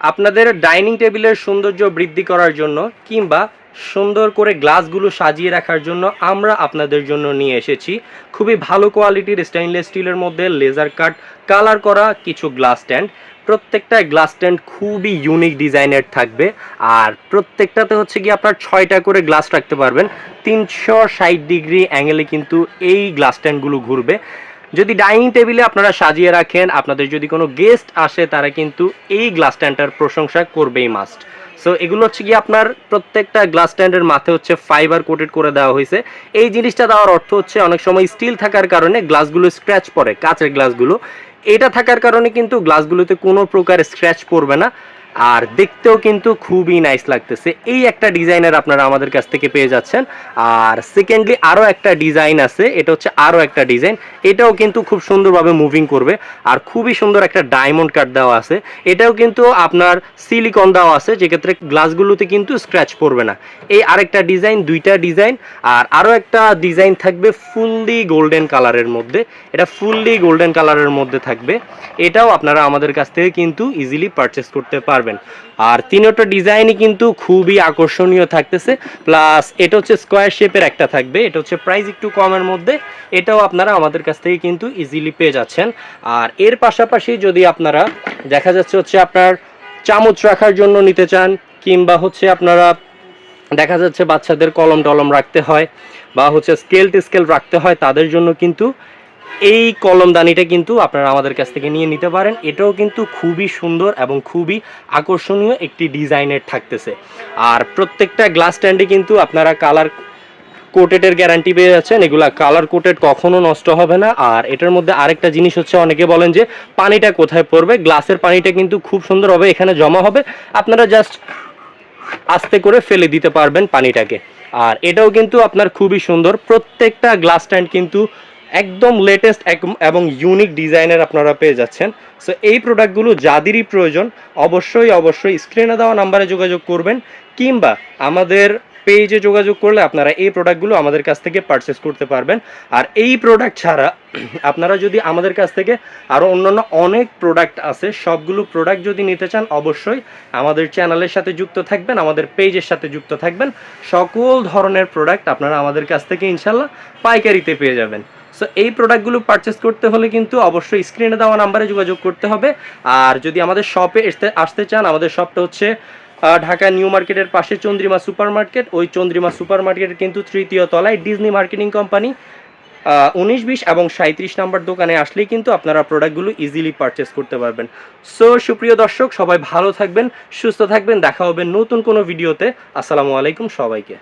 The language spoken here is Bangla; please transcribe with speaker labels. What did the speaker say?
Speaker 1: আপনাদের ডাইনিং টেবিলের সৌন্দর্য বৃদ্ধি করার জন্য কিংবা সুন্দর করে গ্লাসগুলো সাজিয়ে রাখার জন্য আমরা আপনাদের জন্য নিয়ে এসেছি। খুবই ভালো কোয়ালিটির স্টেইনলেস স্টিলের মধ্যে লেজার কাট কালার করা কিছু গ্লাস স্ট্যান্ড প্রত্যেকটা গ্লাস স্ট্যান্ড খুবই ইউনিক ডিজাইনের থাকবে। আর প্রত্যেকটাতে হচ্ছে কি আপনার ছয়টা করে গ্লাস রাখতে পারবেন। তিনশো ষাট ডিগ্রি অ্যাঙ্গেলে কিন্তু এই গ্লাস স্ট্যান্ডগুলো ঘুরবে। যদি ডাইনিং টেবিলে আপনারা সাজিয়ে রাখেন, আপনাদের যদি কোনো গেস্ট আসে, তারা কিন্তু এই গ্লাস স্ট্যান্ডটার প্রশংসা করবেই মাস্ট সো এগুলো হচ্ছে কি আপনার প্রত্যেকটা গ্লাস স্ট্যান্ডের মাথায় হচ্ছে ফাইবার কোটেড করে দেওয়া হয়েছে। এই জিনিসটা দেওয়ার অর্থ হচ্ছে অনেক সময় স্টিল থাকার কারণে গ্লাসগুলো স্ক্র্যাচ পড়ে, কাঁচের গ্লাসগুলো। এটা থাকার কারণে কিন্তু গ্লাসগুলোতে কোনো প্রকার স্ক্র্যাচ পড়বে না। আর দেখতেও কিন্তু খুবই নাইস লাগতেছে। এই একটা ডিজাইনের আপনারা আমাদের কাছ থেকে পেয়ে যাচ্ছেন। আর সেকেন্ডলি আরও একটা ডিজাইন আছে। এটা হচ্ছে আরও একটা ডিজাইন এটাও কিন্তু খুব সুন্দরভাবে মুভিং করবে। আর খুবই সুন্দর একটা ডায়মন্ড কাট দেওয়া আছে। এটাও কিন্তু আপনার সিলিকন দেওয়া আছে। যেক্ষেত্রে গ্লাসগুলোতে কিন্তু স্ক্র্যাচ পড়বে না। এই আরেকটা ডিজাইন দুইটা ডিজাইন আর আরও একটা ডিজাইন থাকবে ফুললি গোল্ডেন কালারের মধ্যে। এটা ফুললি গোল্ডেন কালারের মধ্যে থাকবে। এটাও আপনারা আমাদের কাছ থেকে কিন্তু ইজিলি পারচেস করতে পারবেন। আর তিনটা ডিজাইনই কিন্তু খুবই আকর্ষণীয় থাকতেছে। প্লাস এটা হচ্ছে স্কোয়ার শেপের একটা থাকবে। এটা হচ্ছে প্রাইস একটু কমের মধ্যে। এটাও আপনারা আমাদের কাছ থেকে কিন্তু ইজিলি পেয়ে যাচ্ছেন। আর এর পাশাপাশি যদি আপনারা দেখা যাচ্ছে হচ্ছে আপনার চামচ রাখার জন্য নিতে চান, কিংবা হচ্ছে আপনারা দেখা যাচ্ছে বাচ্চাদের কলম টলম রাখতে হয়, বা হচ্ছে স্কেল টেস্কেল রাখতে হয়, তাদের জন্য কিন্তু এই কলমদানিটা কিন্তু আপনারা আমাদের কাছ থেকে নিয়ে নিতে পারেন। এটাও কিন্তু খুবই সুন্দর এবং খুবই আকর্ষণীয় একটি ডিজাইনের থাকতেছে। আর প্রত্যেকটা গ্লাস স্ট্যান্ডে কিন্তু আপনারা কালার কোটেডের গ্যারান্টি পেয়ে যাচ্ছেন। এগুলা কালার কোটেড কখনো নষ্ট হবে না। আর এটার মধ্যে আরেকটা জিনিস হচ্ছে, অনেকে বলেন যে, পানিটা কোথায় পড়বে? গ্লাসের পানিটা কিন্তু খুব সুন্দর হবে, এখানে জমা হবে। আপনারা জাস্ট আস্তে করে ফেলে দিতে পারবেন পানিটাকে। আর এটাও কিন্তু আপনার খুবই সুন্দর। প্রত্যেকটা গ্লাস স্ট্যান্ড কিন্তু একদম লেটেস্ট এবং ইউনিক ডিজাইনের আপনারা পেয়ে যাচ্ছেন। সো এই প্রোডাক্টগুলো যাদেরই প্রয়োজন, অবশ্যই অবশ্যই স্ক্রিনে দেওয়া নাম্বারে যোগাযোগ করবেন, কিংবা আমাদের পেজে যোগাযোগ করলে আপনারা এই প্রোডাক্টগুলো আমাদের কাছ থেকে পারচেস করতে পারবেন। আর এই প্রোডাক্ট ছাড়া আপনারা যদি আমাদের কাছ থেকে আরও অন্যান্য অনেক প্রোডাক্ট আছে, সবগুলো প্রোডাক্ট যদি নিতে চান, অবশ্যই আমাদের চ্যানেলের সাথে যুক্ত থাকবেন, আমাদের পেজের সাথে যুক্ত থাকবেন। সকল ধরনের প্রোডাক্ট আপনারা আমাদের কাছ থেকে ইনশাল্লাহ পাইকারিতে পেয়ে যাবেন। সো এই প্রোডাক্টগুলো পারচেস করতে হলে কিন্তু অবশ্যই স্ক্রিনে দেওয়া নাম্বারে যোগাযোগ করতে হবে। আর যদি আমাদের শপে আসতে চান, আমাদের শপটা হচ্ছে ঢাকা নিউ মার্কেটের পাশে চন্দ্রিমা সুপার মার্কেট ওই চন্দ্রিমা সুপার মার্কেটের কিন্তু তৃতীয় তলায় ডিজনি মার্কেটিং কোম্পানি উনিশ, বিশ এবং সাঁত্রিশ নাম্বার দোকানে আসলেই কিন্তু আপনারা প্রোডাক্টগুলো ইজিলি পারচেস করতে পারবেন। সো সুপ্রিয় দর্শক, সবাই ভালো থাকবেন, সুস্থ থাকবেন। দেখা হবে নতুন কোনো ভিডিওতে আসসালামু আলাইকুম সবাইকে।